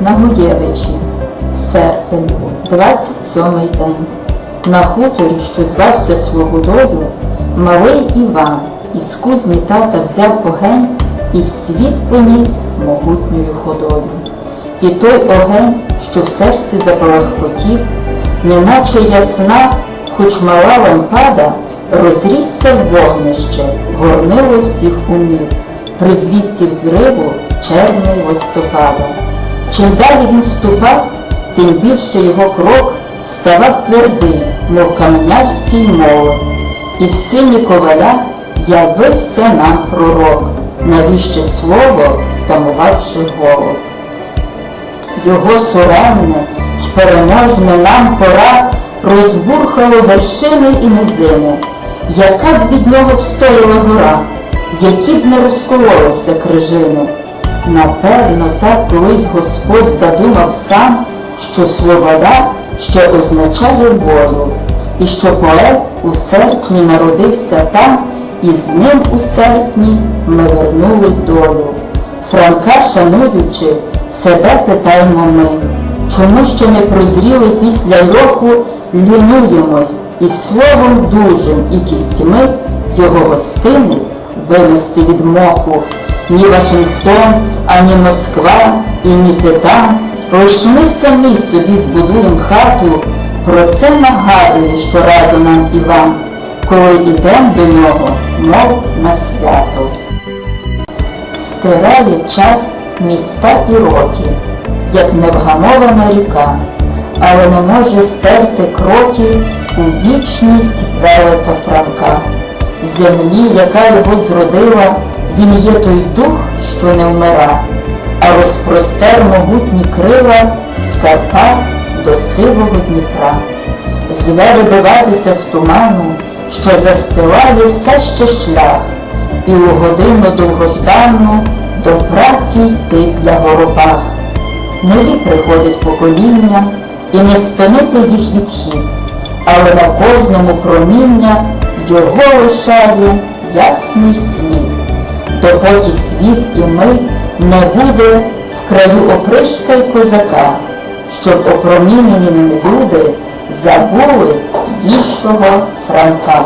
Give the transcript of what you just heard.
на Гуєвичі, серпень, 27-й день. На хуторі, що звався Свободою, малий Іван із кузні тата взяв огень і в світ поніс могутньою ходою. І той огень, що в серці запалахкотів, неначе ясна, хоч мала лампада, розрісся в вогнище, горнило всіх умів, при звідці взриву червня й листопада. Чим далі він ступав, тим більше його крок ставав твердий, мов каменярський молот. І в сині коваля явився нам пророк, навіщо слово, втамувавши голод. Його соремне й переможне нам пора розбурхало вершини і низини, яка б від нього встояла гора, які б не розкололися крижини. Напевно, так колись Господь задумав сам, що свобода ще означає волю, і що поет у серпні народився там, і з ним у серпні ми вернули долю. Франка, шануючи, себе питаємо ми, чому ще не прозріли після льоху, лінуємось і словом дужим і кістьми його гостинець вивести від моху. Ні Вашингтон, ані Москва, і ні Титан, лиш ми самі собі збудуємо хату, про це нагадує щоразу нам Іван, коли йдем до нього, мов на свято. Стирає час міста і роки, як невгамована ріка, але не може стерти кроків у вічність велета Франка. Землі, яка його зродила, він є той дух, що не вмира, а розпростер могутні крила з Карпат до сивого Дніпра. Зве вибиватися з туману, що застилає все ще шлях, і у годину довгожданну до праці йти для горобах. Нові приходять покоління, і не спинити їх відхід, але на кожному проміння його лишає ясний слід. Допоки світ і ми не буде в краю опришка й козака, щоб опромінені люди забули віщого Франка.